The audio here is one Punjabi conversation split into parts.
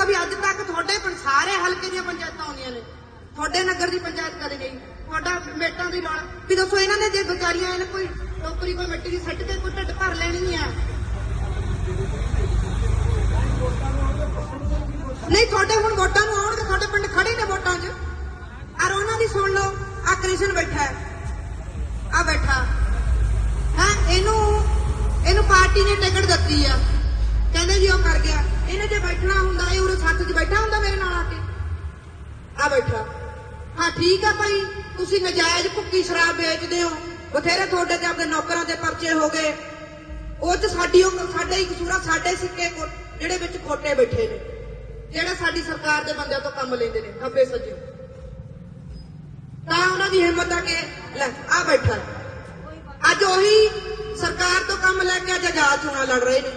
ਤਾਂ ਵੀ ਅੱਜ ਤੱਕ ਤੁਹਾਡੇ ਪਿੰਡ ਸਾਰੇ ਹਲਕੇ ਦੀਆਂ ਪੰਚਾਇਤਾਂ ਆਉਂਦੀਆਂ ਨੇ। ਤੁਹਾਡੇ ਨਗਰ ਦੀ ਪੰਚਾਇਤ ਕਦੇ ਗਈ। ਤੁਹਾਡਾ ਮੇਟਾਂ ਦੀ ਨਾਲ ਵੀ ਦੱਸੋ ਇਹਨਾਂ ਨੇ ਜੇ ਵਿਚਾਰੀਆਂ ਇਹਨੇ ਕੋਈ ਟੋਕਰੀ ਕੋਈ ਮਿੱਟੀ ਦੀ ਸੱਟ ਕੇ ਕੋਈ ਢਿੱਡ ਭਰ ਲੈਣੀ ਆ। ਨਹੀਂ, ਤੁਹਾਡੇ ਹੁਣ ਵੋਟਾਂ ਨੂੰ ਆਉਣਗੇ ਤੁਹਾਡੇ ਪਿੰਡ ਖੜੇ ਨੇ ਵੋਟਾਂ 'ਚ। ਔਰ ਉਹਨਾਂ ਦੀ ਸੁਣ ਲਓ ਆ ਕ੍ਰਿਸ਼ਨ ਬੈਠਾ ਹੈ। ਆ ਬੈਠਾ। ਹਾਂ, ਇਹਨੂੰ ਇਹਨੂੰ ਪਾਰਟੀ ਨੇ ਟਿਕਟ ਦਿੱਤੀ ਆ। ਕਹਿੰਦੇ ਜੀ ਉਹ ਕਰ ਗਿਆ। ਇਹਨੇ ਜੇ ਬੈਠਣਾ ਹੁੰਦਾ ਇਹ 'ਚ ਬੈਠਾ ਹੁੰਦਾ ਮੇਰੇ ਨਾਲ ਆ ਕੇ? ਆ ਬੈਠਾ। ਹਾਂ, ਠੀਕ ਆ ਭਾਈ। ਤੁਸੀਂ ਨਜਾਇਜ਼ ਭੁੱਕੀ ਸ਼ਰਾਬ ਵੇਚਦੇ ਹੋ। ਬਥੇਰੇ ਤੁਹਾਡੇ ਤੇ ਆਪਣੇ ਨੌਕਰਾਂ ਦੇ ਪਰਚੇ ਹੋ ਗਏ। ਉਹ ਚ ਸਾਡੀ ਉਹ ਸਾਡਾ ਹੀ ਕਸੂਰਾ ਸਾਡੇ ਸਿੱਕੇ ਜਿਹੜੇ ਵਿੱਚ ਖੋਟੇ ਬੈਠੇ ਨੇ। ਜਿਹੜੇ ਸਾਡੀ ਸਰਕਾਰ ਦੇ ਬੰਦਿਆਂ ਤੋਂ ਕੰਮ ਲੈਂਦੇ ਨੇ, ਖੱਬੇ ਸੱਜੇ। ਤਾਂ ਉਹਨਾਂ ਦੀ ਹਿੰਮਤ ਆ ਕਿ, ਲੈ, ਆ ਬੈਠਾ। ਅੱਜ ਉਹੀ ਸਰਕਾਰ ਤੋਂ ਕੰਮ ਲੈ ਕੇ ਅੱਜ ਆਜ਼ਾਦ ਚੋਣਾਂ ਲੜ ਰਹੇ ਨੇ।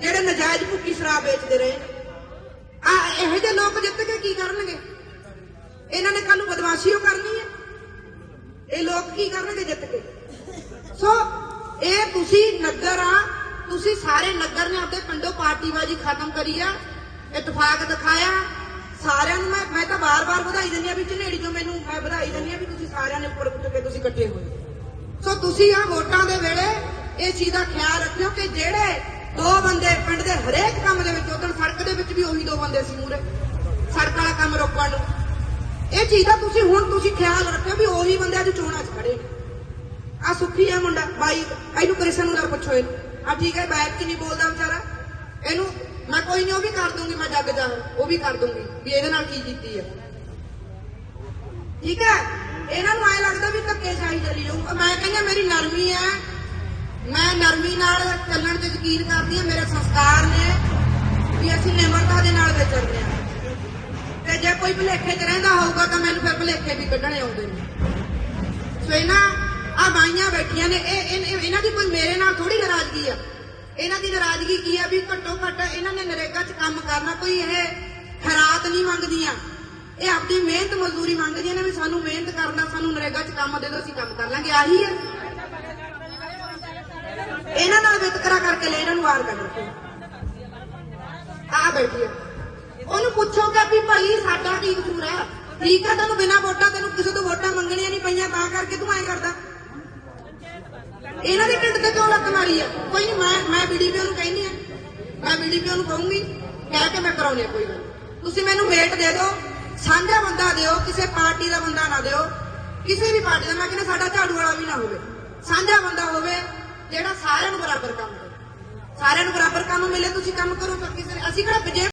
ਜਿਹੜੇ ਨਜਾਇਜ਼ ਭੁੱਕੀ ਸ਼ਰਾਬ ਵੇਚਦੇ ਰਹੇ ਨੇ। ਆ, ਇਹੋ ਜਿਹੇ ਲੋਕ ਜਿੱਤ ਕੇ ਕੀ ਕਰਨਗੇ? ਇਹਨਾਂ ਨੇ ਕੱਲ ਨੂੰ ਬਦਮਾਸ਼ੀ ਉਹ ਕਰਨੀ ਹੈ। ਇਹ ਲੋਕ ਕੀ ਕਰਨਗੇ ਜਿੱਤ ਕੇ? ਸੋ, ਇਹ ਤੁਸੀਂ ਨਗਰ ਆ, ਤੁਸੀਂ ਸਾਰੇ ਨਗਰ ਨੇ ਆਪਣੇ ਪਿੰਡੋਂ ਪਾਰਟੀਬਾਜ਼ੀ ਖਤਮ ਕਰੀ ਆ, ਇਤਫਾਕ ਦਿਖਾਇਆ। ਸਾਰਿਆਂ ਨੂੰ ਮੈਂ ਮੈਂ ਤਾਂ ਬਾਰ-ਬਾਰ ਵਧਾਈ ਦਿੰਦੀ ਆ ਵੀ ਝਨੇੜੀ ਜੋ ਮੈਨੂੰ ਮੈਂ ਵਧਾਈ ਦਿੰਦੀ ਆ ਵੀ ਤੁਸੀਂ ਸਾਰਿਆਂ ਨੇ ਉੱਪਰ ਉੱਠ ਤੁਸੀਂ ਇਕੱਠੇ ਹੋਏ। ਸੋ, ਤੁਸੀਂ ਆ ਵੋਟਾਂ ਦੇ ਵੇਲੇ ਇਹ ਚੀਜ਼ ਦਾ ਖਿਆਲ ਰੱਖਿਓ ਕਿ ਜਿਹੜੇ ਦੋ ਬੰਦੇ ਪਿੰਡ ਦੇ ਹਰੇਕ ਕੰਮ ਦੇ ਵਿੱਚ ਉਦੋਂ ਸੜਕ ਦੇ ਵਿੱਚ ਵੀ ਉਹੀ ਦੋ ਬੰਦੇ ਸੀ ਮੂਰੇ ਸੜਕ ਵਾਲਾ ਕੰਮ ਰੋਕਣ ਨੂੰ। ਇਹ ਚੀਜ਼ ਦਾ ਤੁਸੀਂ ਹੁਣ ਤੁਸੀਂ ਖਿਆਲ ਰੱਖਿਓ ਵੀ ਉਹੀ ਬੰਦੇ ਅੱਜ ਚੋਣਾਂ 'ਚ ਖੜੇ ਆ ਸੁੱਖੀ ਆ ਮੁੰਡਾ, ਬਾਈ, ਇਹਨੂੰ ਕ੍ਰਿਸ਼ਨ ਨੂੰ ਨਾ ਪੁੱਛੋ ਇਹਨੂੰ। ਆ ਠੀਕ ਹੈ ਬੈਕ 'ਚ ਨਹੀਂ ਬੋਲਦਾ ਵਿਚਾਰਾ। ਇਹਨੂੰ ਮੈਂ ਕੋਈ ਨਹੀਂ, ਉਹ ਵੀ ਕਰ ਦੂੰਗੀ, ਮੈਂ ਜੱਗ ਜਾ, ਉਹ ਵੀ ਕਰ ਦੂੰਗੀ, ਵੀ ਇਹਦੇ ਨਾਲ ਕੀ ਕੀਤੀ ਹੈ। ਠੀਕ ਹੈ? ਇਹਨਾਂ ਨੂੰ ਐ ਲੱਗਦਾ ਵੀ ਧੱਕੇ ਸ਼ਾਹੀ ਚੱਲੀ ਜਾਊ ਮੈਂ ਕਹਿੰਦਾ ਮੇਰੀ ਨਰਮੀ ਹੈ। ਮੈਂ ਨਰਮੀ ਨਾਲ ਚੱਲਣ ਤੇ ਯਕੀਨ ਕਰਦੀ ਹਾਂ, ਮੇਰੇ ਸੰਸਕਾਰ ਨੇ ਵੀ ਅਸੀਂ ਨਿਮਰਤਾ ਦੇ ਨਾਲ ਵਿਚਰਦੇ ਹਾਂ। ਤੇ ਜੇ ਕੋਈ ਭੁਲੇਖੇ 'ਚ ਰਹਿੰਦਾ ਹੋਊਗਾ ਤਾਂ ਮੈਨੂੰ ਫਿਰ ਭੁਲੇਖੇ ਵੀ ਕੱਢਣੇ ਆਉਂਦੇ ਨੇ। ਸੋ ਇਹਨਾਂ ਆ ਬਾਈਆਂ ਬੈਠੀਆਂ ਨੇ, ਇਹ ਇਹ- ਇਹਨਾਂ ਦੀ ਕੋਈ ਮੇਰੇ ਨਾਲ ਥੋੜੀ ਨਾਰਾਜ਼ਗੀ ਆ। ਇਹਨਾਂ ਦੀ ਨਾਰਾਜ਼ਗੀ ਕੀ ਆ ਵੀ ਘੱਟੋ ਘੱਟ ਇਹਨਾਂ ਨੇ ਨਰੇਗਾ 'ਚ ਕੰਮ ਕਰਨਾ ਕੋਈ ਇਹ ਖਰਾਤ ਨਹੀਂ ਮੰਗਦੀਆਂ। ਇਹ ਆਪਣੀ ਮਿਹਨਤ ਮਜ਼ਦੂਰੀ ਮੰਗਦੀਆਂ ਨੇ ਵੀ ਸਾਨੂੰ ਮਿਹਨਤ ਕਰਨਾ, ਸਾਨੂੰ ਨਰੇਗਾ 'ਚ ਕੰਮ ਦੇ ਦਿਓ ਅਸੀਂ ਕੰਮ ਕਰ ਲਾਂਗੇ। ਆਹੀ ਆ। ਇਹਨਾਂ ਨਾਲ ਕਰਕੇ ਲੈ, ਇਹਨਾਂ ਨੂੰ ਵਾਰ ਕਰ ਰੱਖੋ। ਆ ਬੈਠੀ ਆ। ਉਹਨੂੰ ਪੁੱਛੋਗਾ ਵੀ ਭਾਈ ਸਾਡਾ ਕੀ ਕਸੂਰ ਆ? ਠੀਕ ਆ, ਤੈਨੂੰ ਬਿਨਾਂ ਵੋਟਾਂ ਤੈਨੂੰ ਕਿਸੇ ਤੋਂ ਵੋਟਾਂ ਮੰਗਣੀਆਂ ਨਹੀਂ ਪਈਆਂ, ਤਾਂ ਕਰਕੇ ਤੂੰ ਐਂ ਕਰਦਾ। ਇਹਨਾਂ ਦੇ ਢਿੱਡ ਤੇ ਕਿਉਂ ਲੱਤ ਮਾਰੀ ਆ? ਕੋਈ ਮੈਂ ਮੈਂ ਬੀਡੀਪੀਓ ਨੂੰ ਕਹਿੰਦੀ ਆ। ਮੈਂ ਬੀਡੀਪੀਓ ਨੂੰ ਕਹੂੰਗੀ, ਕਹਿ ਕੇ ਮੈਂ ਕਰਾਉਣੀ ਕੋਈ ਗੱਲ ਤੁਸੀਂ ਮੈਨੂੰ ਵੇਟ ਦੇ ਦਿਓ, ਸਾਂਝਾ ਬੰਦਾ ਦਿਓ, ਕਿਸੇ ਪਾਰਟੀ ਦਾ ਬੰਦਾ ਨਾ ਦਿਓ। ਕਿਸੇ ਵੀ ਪਾਰਟੀ ਦਾ, ਮੈਂ ਕਹਿੰਦਾ ਸਾਡਾ ਝਾੜੂ ਵਾਲਾ ਵੀ ਨਾ ਹੋਵੇ। ਸਾਂਝਾ ਬੰਦਾ ਹੋਵੇ ਜਿਹੜਾ ਸਾਰਿਆਂ ਨੂੰ ਬਰਾਬਰ ਕੰਮ ਕਰੇ। ਸਾਰਿਆਂ ਨੂੰ ਬਰਾਬਰ ਕੰਮ ਮਿਲੇ, ਤੁਸੀਂ ਕੰਮ ਕਰੋ ਤਾਂ ਕਿਸੇ ਅਸੀਂ ਕਿਹੜਾ ਵਿਜੇ